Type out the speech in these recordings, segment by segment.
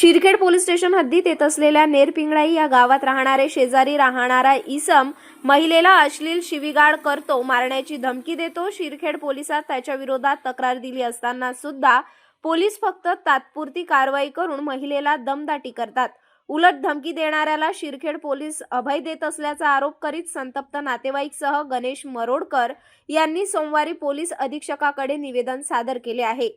शिरखेड police station हद्दीत येत असलेल्या नेरपिंगळाई या गावात राहणारे शेजारी राहणारा इसम महिलेला अश्लील शिवीगाळ करतो मारण्याची धमकी देतो. शिरखेड पोलिसात त्याच्या विरोधात तक्रार दिली असताना सुद्धा पोलीस फक्त तात्पुरती कारवाई करून महिलेला दमदाटी करतात. उलट धमकी देणाऱ्याला शिरखेड पोलीस अभय देत असल्याचा आरोप करीत संतप्त नातेवाईकसह गणेश मरोडकर यांनी सोमवारी पोलीस अधीक्षकाकडे निवेदन सादर केले आहे.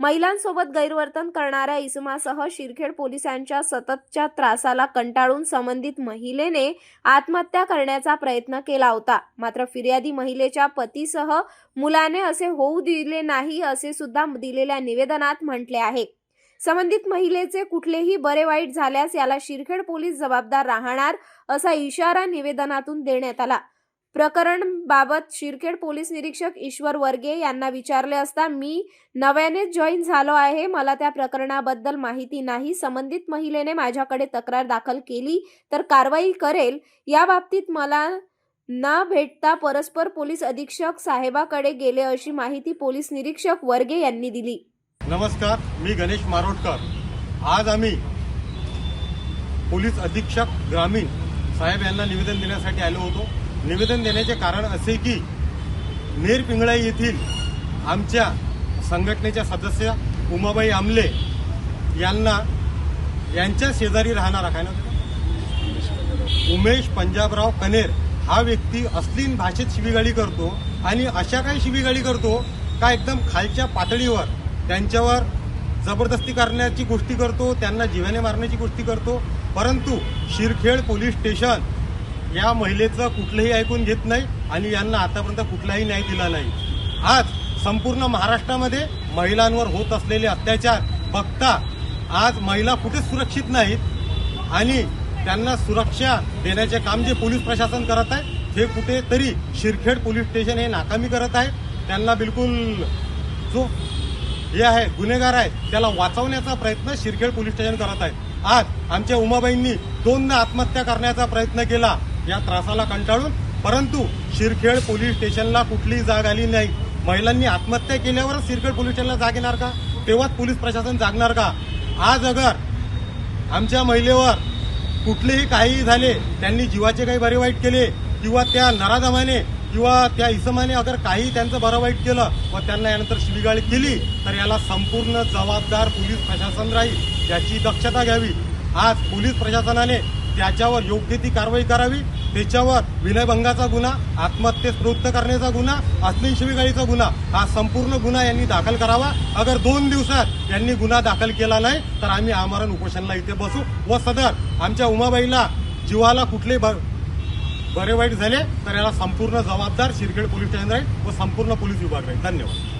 महिलांसोबत गैरवर्तन करणाऱ्या इसमासह शिरखेड पोलिसांच्या सततच्या त्रासाला कंटाळून संबंधित महिलेने आत्महत्या करण्याचा प्रयत्न केला होता. मात्र फिर्यादी महिलेच्या पतीसह मुलाने असे होऊ दिले नाही असे सुद्धा दिलेल्या निवेदनात म्हटले आहे. संबंधित महिलेचे कुठलेही बरे वाईट झाल्यास याला शिरखेड पोलीस जबाबदार राहणार असा इशारा निवेदनातून देण्यात आला. प्रकरण बाबत शिरखेड पोलीस निरीक्षक ईश्वर वर्गे यांना विचारले असता मी नव्यानेच जॉईन झालो आहे. मला त्या प्रकरणाबद्दल माहिती नाही. संबंधित महिलेने माझ्याकडे तक्रार दाखल केली तर कारवाई करेल. या बाबतीत मला न भेटता परस्पर पोलीस अधीक्षक साहेबाकडे गेले अशी माहिती पोलीस निरीक्षक वर्गे यांनी दिली. नमस्कार. मी गणेश मारोटकर आज आम्ही पोलीस अधीक्षक ग्रामीण साहेब यांना निवेदन देण्यासाठी आलो होतो. निवेदन देण्याचे कारण असे की नेर पिंगळाई येथील आमच्या संघटनेच्या सदस्य उमाबाई आमले यांना यांच्या शेजारी राहणारा काय ना उमेश पंजाबराव कनेर हा व्यक्ती अस्लीन भाषेत शिवीगाळी करतो आणि अशा काही शिवीगाळी करतो का एकदम खालच्या पातळीवर त्यांच्यावर जबरदस्ती करण्याची गोष्टी करतो त्यांना जीवाने मारण्याची गोष्टी करतो. परंतु शिरखेड पोलीस स्टेशन या महिलेचं कुठलंही ऐकून घेत नाही आणि यांना आतापर्यंत कुठलाही न्याय दिला नाही. आज संपूर्ण महाराष्ट्रामध्ये महिलांवर होत असलेले अत्याचार बघता आज महिला कुठेच सुरक्षित नाहीत आणि त्यांना सुरक्षा देण्याचे काम जे पोलीस प्रशासन करत आहे हे कुठेतरी शिरखेड पोलीस स्टेशन हे नाकामी करत आहे त्यांना बिलकुल जो हे आहे गुन्हेगार आहे त्याला वाचवण्याचा प्रयत्न शिरखेड पोलीस स्टेशन करत आहे. आज आमच्या उमाबाईंनी दोनदा आत्महत्या करण्याचा प्रयत्न केला. या त्रासाला कंटाळून परंतु शिरखेड पोलीस स्टेशनला कुठलीही जाग आली नाही. महिलांनी आत्महत्या केल्यावरच शिरखेड पोलीस स्टेशनला जाग येणार का? तेव्हाच पोलीस प्रशासन जागणार का? आज अगर आमच्या महिलेवर कुठलेही काहीही झाले त्यांनी जीवाचे काही बरे वाईट केले किंवा त्या नराधमाने किंवा त्या इसमाने अगर काही त्यांचं बरं वाईट केलं व त्यांना यानंतर शिवीगाळी केली तर याला संपूर्ण जबाबदार पोलीस प्रशासन राहील याची दक्षता घ्यावी. आज पोलीस प्रशासनाने त्याच्यावर योग्य ती कारवाई करावी. त्याच्यावर विनयभंगाचा गुन्हा आत्महत्येस प्रवृत्त करण्याचा गुन्हा अश्लील शिवीगाळीचा गुन्हा हा संपूर्ण गुन्हा यांनी दाखल करावा. अगर दोन दिवसात यांनी गुन्हा दाखल केला नाही तर आम्ही आमरण उपोषणला इथे बसू. व सदर आमच्या उमाबाईला जीवाला कुठले बरे वाईट झाले तर याला संपूर्ण जबाबदार शिरखेड पोलीस स्टेशन राहील व संपूर्ण पोलीस विभाग राहील. धन्यवाद.